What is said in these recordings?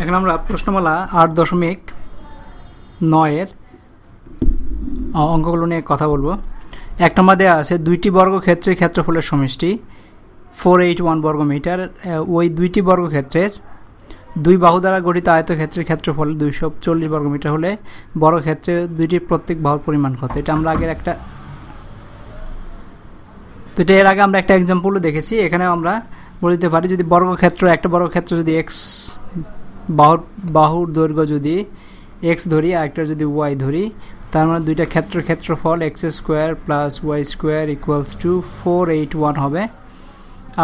এখন আমরা প্রশ্নমালা আট দশমিক নয়ের অঙ্কগুলো নিয়ে কথা বলব। এক নম্বর দেওয়া আছে, দুইটি বর্গক্ষেত্রের ক্ষেত্রফলের সমষ্টি, ফোর এইট ওয়ান বর্গ মিটার ওই দুইটি বর্গক্ষেত্রের দুই বাহু দ্বারা গঠিত আয়তক্ষেত্রের ক্ষেত্রফল দুইশো চল্লিশ বর্গমিটার হলে বর্গক্ষেত্রে দুইটি প্রত্যেক বাহুর পরিমাণ কত? এটা আমরা আগের একটা তো এটা এর আগে আমরা একটা এক্সাম্পলও দেখেছি। এখানে আমরা বলে দিতে পারি, যদি বর্গক্ষেত্র, একটা বর্গক্ষেত্র যদি এক্স বাহুর বাহুর দৈর্ঘ্য যদি এক্স ধরি আর একটা যদি ওয়াই ধরি, তার মানে দুইটা ক্ষেত্র, ক্ষেত্রফল x square plus y square equals to four eight one হবে।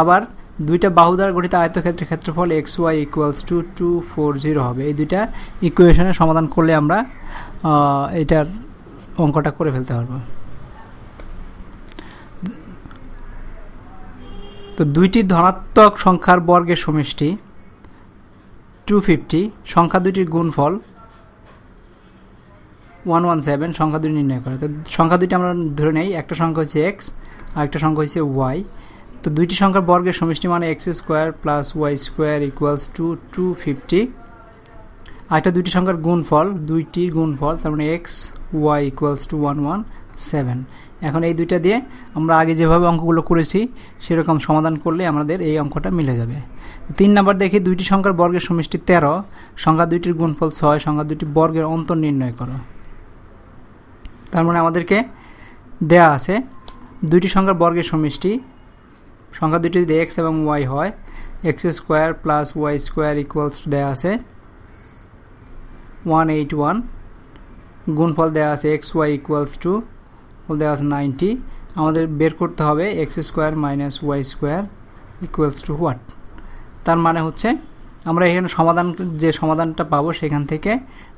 আবার দুইটা বাহু দ্বারা গঠিত আয়তক্ষেত্রের ক্ষেত্রফল x y equals to two four zero হবে। এই দুইটা ইকুয়েশনের সমাধান করলে আমরা এটার অঙ্কটা করে ফেলতে পারব। তো দুইটি ধনাত্মক সংখ্যার বর্গের সমষ্টি টু ফিফটি সংখ্যা দুইটির গুণফল ওয়ান ওয়ান সেভেন সংখ্যা দুটি নির্ণয় করে। তো সংখ্যা দুইটি আমরা ধরে নেই, একটা সংখ্যা হচ্ছে এক্স আর একটা সংখ্যা হচ্ছে ওয়াই তো দুইটি সংখ্যার বর্গের সমষ্টি মানে x square plus y square equals to two fifty আরেকটা দুইটি সংখ্যার গুণফল, দুইটি গুণফল, তার মানে x y equals to one one seven এখন এই দুইটা দিয়ে আমরা আগে যেভাবে অঙ্কগুলো করেছি, সেরকম সমাধান করলে আমাদের এই অঙ্কটা মিলে যাবে। তিন নাম্বার দেখি, দুইটি সংখ্যার বর্গের সমষ্টি তেরো, সংখ্যা দুইটির গুণফল ছয়, সংখ্যা দুইটি বর্গের অন্তর নির্ণয় করো। তার মানে আমাদেরকে দেয়া আছে, দুইটি সংখ্যার বর্গের সমষ্টি, সংখ্যা দুটি যদি এক্স এবং ওয়াই হয় x square plus y square equals দেওয়া আছে ওয়ান এইট ওয়ান গুণফল দেওয়া আছে এক্স ওয়াই ইকুয়ালস টু দেওয়া আছে নাইনটি। আমাদের বের করতে হবে x square minus y square equals to what তার মানে হচ্ছে আমরা এখানে সমাধান, যে সমাধানটা পাবো সেখান থেকে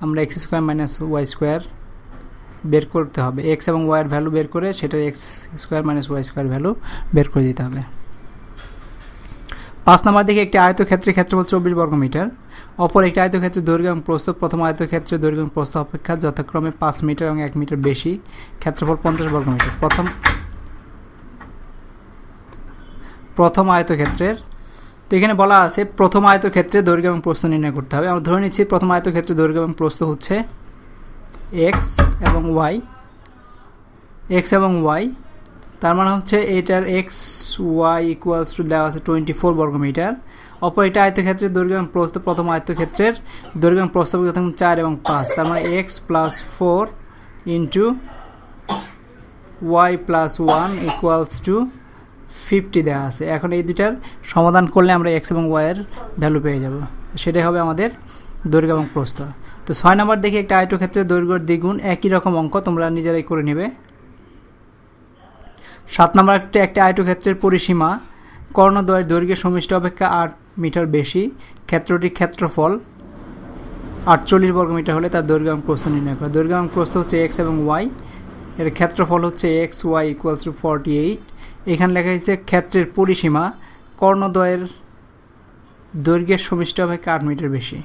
আমরা x square minus y square বের করতে হবে। এক্স এবং ওয়াইয়ের ভ্যালু বের করে সেটা x square minus y square value বের করে দিতে হবে। পাঁচ নম্বর দিকে একটি আয়তক্ষেত্রের ক্ষেত্রফল চব্বিশ বর্গ মিটার অপর একটি আয়তক্ষেত্রের দৈর্ঘ্য এবং প্রস্থ, প্রথম আয়তক্ষেত্রের দৈর্ঘ্য এবং প্রস্থ অপেক্ষা যথাক্রমে পাঁচ মিটার এবং এক মিটার বেশি, ক্ষেত্রফল পঞ্চাশ বর্গ মিটার প্রথম প্রথম আয়তক্ষেত্রের, তো এখানে বলা আছে প্রথম আয়তক্ষেত্রে দৈর্ঘ্য এবং প্রস্থ নির্ণয় করতে হবে। আমরা ধরে নিচ্ছি প্রথম আয়তক্ষেত্রে দৈর্ঘ্য এবং প্রস্থ হচ্ছে এক্স এবং ওয়াই এক্স এবং ওয়াই তার মানে হচ্ছে এটার এক্স ওয়াই ইকুয়ালস টু দেওয়া আছে টোয়েন্টি ফোর বর্গমিটার। অপর এটা আয়তক্ষেত্রের দৈর্ঘ্য এবং প্রথম আয়তক্ষেত্রের দৈর্ঘ্য এবং প্রথম চার এবং পাঁচ। তার মানে x plus four into y plus one equals to fifty দেওয়া আছে। এখন এই দুটার সমাধান করলে আমরা এক্স এবং ওয়াইয়ের ভ্যালু পেয়ে যাব। সেটাই হবে আমাদের দৈর্ঘ্য এবং প্রস্থ। তো ছয় নম্বর দেখি একটা আয়তক্ষেত্রের দৈর্ঘ্যের দ্বিগুণ একই রকম অঙ্ক তোমরা নিজেরাই করে নেবে। সাত নম্বর একটা একটা আয়তক্ষেত্রের পরিসীমা, কর্ণদ্বয়ের দৈর্ঘ্যের সমষ্টি অপেক্ষা আট মিটার বেশি ক্ষেত্রটির ক্ষেত্রফল আটচল্লিশ বর্গমিটার হলে তার দৈর্ঘ্য এবং প্রস্থ নির্ণয় করে। দৈর্ঘ্য এবং প্রস্থ হচ্ছে এক্স এবং ওয়াই এর ক্ষেত্রফল হচ্ছে x y equals to forty eight এখানে লেখা হয়েছে ক্ষেত্রের পরিসীমা, কর্ণদ্বয়ের দৈর্ঘ্যের সমষ্টি অপেক্ষা আট মিটার বেশি।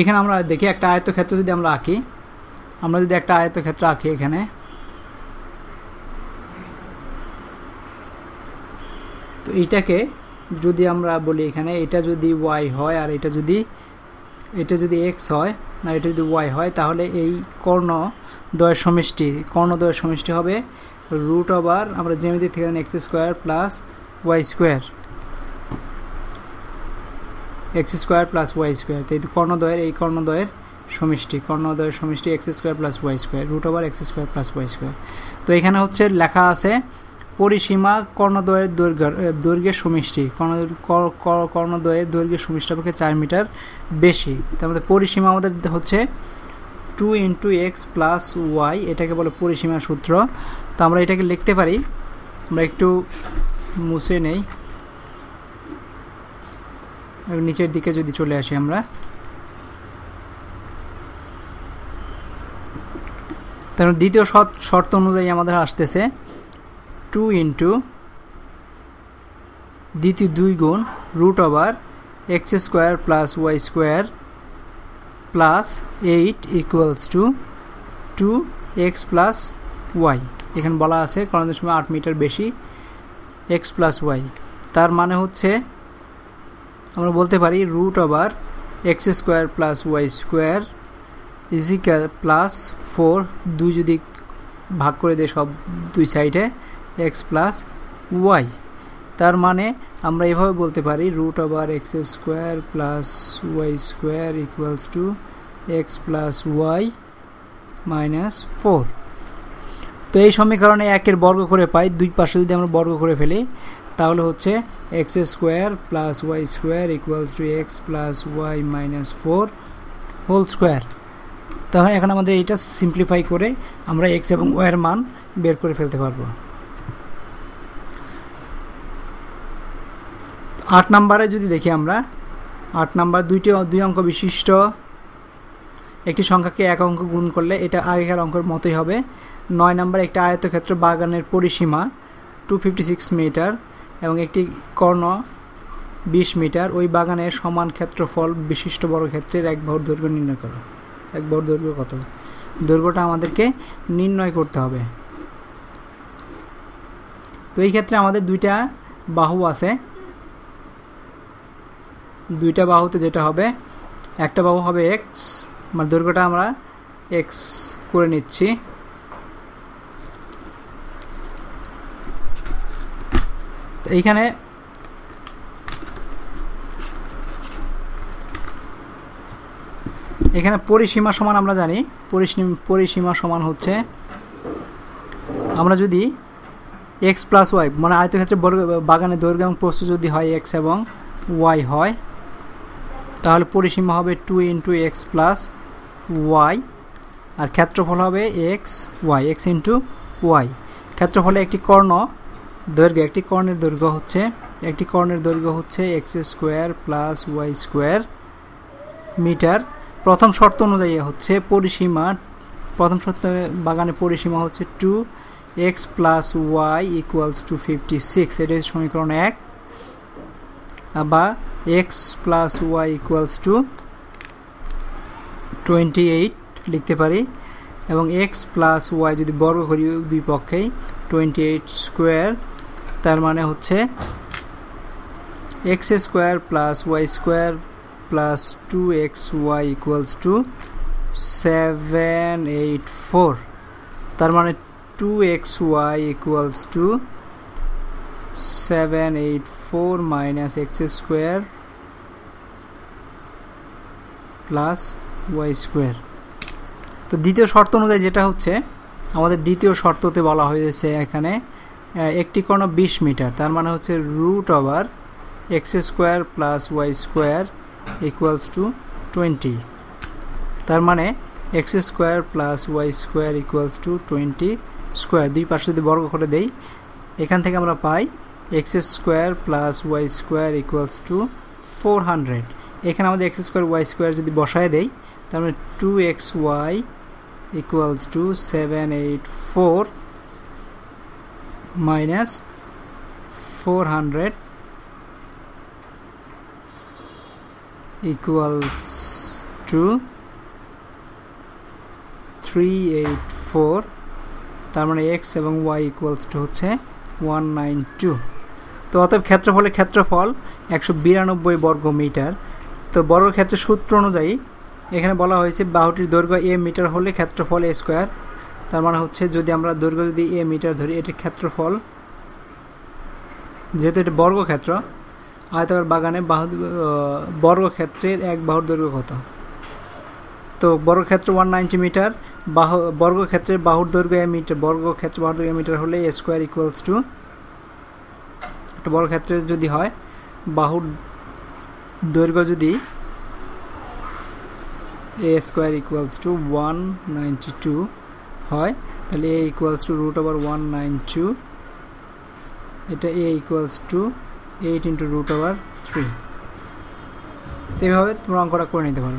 এখানে আমরা দেখি একটা আয়তক্ষেত্র যদি আমরা আঁকি, আমরা যদি একটা আয়তক্ষেত্র আঁকি এখানে, তো এইটাকে যদি আমরা বলি এখানে, এটা যদি ওয়াই হয় আর এটা যদি এটা যদি এক্স হয় আর এটা যদি ওয়াই হয়, তাহলে এই কর্ণ দয়ের সমষ্টি, কর্ণদ্বয়ের সমষ্টি হবে রুট ওভার আমরা জ্যামিতি থেকে x square plus y square x square plus y square. তো এই কর্ণদ্বয়ের এই কর্ণদ্বয়ের সমষ্টি কর্ণদ্বয়ের সমষ্টি x square plus y square, root over x square plus y square. তো এখানে হচ্ছে লেখা আছে পরিসীমা কর্ণদ্বয়ের দৈর্ঘ্য দৈর্ঘ্যের সমষ্টি। কর্ণ কর্ণদ্বয়ের দৈর্ঘ্যের সমষ্টি অপেক্ষা চার মিটার বেশি। তার মধ্যে পরিসীমা আমাদের হচ্ছে two into x plus y, এটাকে বলে পরিসীমার সূত্র। তো আমরা এটাকে লিখতে পারি। আমরা একটু মুছে নেই। নিচের দিকে যদি চলে আসি আমরা। তার দ্বিতীয় শর্ত শর্ত অনুযায়ী আমাদের আসতেছে টু ইন্টু দ্বিতীয় দুই গুণ root over x square plus y square plus eight equals to two x plus y এখানে বলা আছে করণের সময় আট মিটার বেশি এক্স প্লাস ওয়াই তার মানে হচ্ছে আমরা বলতে পারি root over x square plus y square equal plus four দুই যদি ভাগ করে দেয় সব দুই সাইডে এক্স প্লাস ওয়াই তার মানে আমরা এভাবে বলতে পারি root over x square plus y square equals to x plus y minus four তো এই সমীকরণে একের বর্গ করে পাই, দুই পাশে যদি আমরা বর্গ করে ফেলি, তাহলে হচ্ছে x square plus y square equals to x plus y minus four whole square তাহলে এখন আমাদের এইটা সিম্পলিফাই করে আমরা এক্স এবং ওয়ের মান বের করে ফেলতে পারব। আট নাম্বারে যদি দেখি আমরা, আট নাম্বার দুইটি দুই অঙ্ক বিশিষ্ট। একটি সংখ্যাকে এক অঙ্ক গুণ করলে এটা আগেকার অঙ্কের মতোই হবে। নয় নাম্বার একটা আয়তক্ষেত্র বাগানের পরিসীমা টু ফিফটি সিক্স মিটার এবং একটি কর্ণ বিশ মিটার, ওই বাগানের সমান ক্ষেত্রফল বিশিষ্ট বড় ক্ষেত্রের এক ভর দৈর্ঘ্য নির্ণয় করো। এক ভর দৈর্ঘ্য কত? দৈর্ঘ্যটা আমাদেরকে নির্ণয় করতে হবে। তো এই ক্ষেত্রে আমাদের দুইটা বাহু আছে। দুইটা বাহুতে যেটা হবে, একটা বাহু হবে এক্স মানে দৈর্ঘ্যটা আমরা এক্স করে নিচ্ছি। এইখানে এখানে পরিসীমা সমান আমরা জানি। পরিসীমা সমান হচ্ছে আমরা যদি এক্স প্লাস ওয়াই মানে আয়তক্ষেত্রে বাগানের দৈর্ঘ্য এবং প্রস্থ যদি হয় এক্স এবং ওয়াই হয়, তাহলে পরিসীমা হবে two into x plus y আর ক্ষেত্রফল হবে x y x into y ক্ষেত্রফলে একটি কর্ণ দৈর্ঘ্য, একটি কর্ণের দৈর্ঘ্য হচ্ছে, একটি কর্ণের দৈর্ঘ্য হচ্ছে x square plus y square metre প্রথম শর্ত অনুযায়ী হচ্ছে পরিসীমা, প্রথম শর্ত বাগানে পরিসীমা হচ্ছে two x plus y equals to fifty six এটা হচ্ছে সমীকরণ এক। বা x plus y equals to twenty eight লিখতে পারি, এবং এক্স প্লাস ওয়াই যদি বর্গ করি দুই পক্ষেই টোয়েন্টি এইট স্কোয়ার তার মানে হচ্ছে x square plus y square plus two x y equals to seven eight four তার মানে two x y equals to seven eight four minus x square plus y square তো দ্বিতীয় শর্ত অনুযায়ী যেটা হচ্ছে, আমাদের দ্বিতীয় শর্ততে বলা হয়েছে এখানে একটি কর্ণ বিশ মিটার, তার মানে হচ্ছে root over x square plus y square equals to twenty তার মানে x square plus y square equals to twenty square দুই পাশে যদি বর্গ করে দেই, এখান থেকে আমরা পাই x square plus y square equals to four hundred এখানে আমাদের এক্স স্কোয়ার ওয়াই স্কোয়ার যদি বসায় দেই, তার মানে two x y equals to seven eight four equals to three eight four তার মানে এক্স এবং ওয়াই ইকুয়ালস টু হচ্ছে ওয়ান নাইন টু তো অতএব ক্ষেত্রফলের ক্ষেত্রফল একশো বিরানব্বই বর্গ মিটার। তো বর্গ ক্ষেত্রের সূত্র অনুযায়ী এখানে বলা হয়েছে বাহুটির দৈর্ঘ্য এ মিটার হলে ক্ষেত্রফল এ স্কোয়ার তার মানে হচ্ছে যদি আমরা দৈর্ঘ্য যদি এ মিটার ধরি এটির ক্ষেত্রফল, যেহেতু এটা বর্গক্ষেত্র, আয়তাকার বাগানে বাহু বর্গক্ষেত্রের এক বাহুর দৈর্ঘ্য কত? তো বর্গক্ষেত্র ওয়ান নাইনটি মিটার, বাহু, বর্গক্ষেত্রের বাহুর দৈর্ঘ্য এ মিটার বর্গক্ষেত্র বাহুর দৈর্ঘ্য মিটার হলে এ স্কোয়ার ইকুয়ালস টু একটা বর্গক্ষেত্রের যদি হয়, বাহুর দৈর্ঘ্য যদি a square equals to one ninety two হয়, তাহলে a equals to root over one nine two এটা a equals to eight into root over three এইভাবে তোমরা অঙ্কটা করে নিতে পারো।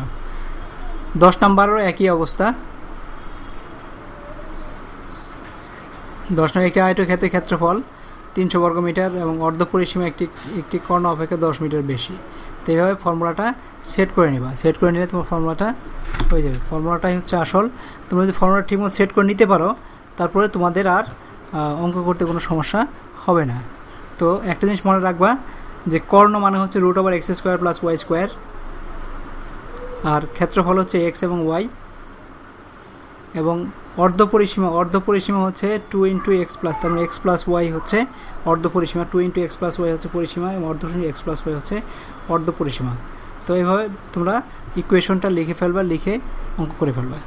দশ নাম্বারেরও একই অবস্থা। দশ নম্বর একটি আয়ত ক্ষেত্রে ক্ষেত্রফল তিনশো বর্গ মিটার এবং অর্ধ পরিসীমা একটি একটি কর্ণ অপেক্ষা দশ মিটার বেশি। তো এইভাবে ফর্মুলাটা সেট করে নেবা। সেট করে নিলে তোমার ফর্মুলাটা হয়ে যাবে। ফর্মুলাটাই হচ্ছে আসল। তোমরা যদি ফর্মুলা ঠিকমতো সেট করে নিতে পারো, তারপরে তোমাদের আর অঙ্ক করতে কোনো সমস্যা হবে না। তো একটা জিনিস মনে রাখবা, যে কর্ণ মানে হচ্ছে root over x square plus y square আর ক্ষেত্রফল হচ্ছে এক্স এবং ওয়াই এবং অর্ধ পরিসীমা অর্ধ পরিসীমা হচ্ছে টু ইন্টু এক্স প্লাস তার মানে এক্স প্লাস ওয়াই হচ্ছে অর্ধ পরিসীমা two into x plus y হচ্ছে পরিসীমা এবং অর্ধ এক্স প্লাস ওয়াই হচ্ছে অর্ধ পরিসীমা। তো এইভাবে তোমরা ইকুয়েশনটা লিখে ফেলবা, লিখে অঙ্ক করে ফেলবা।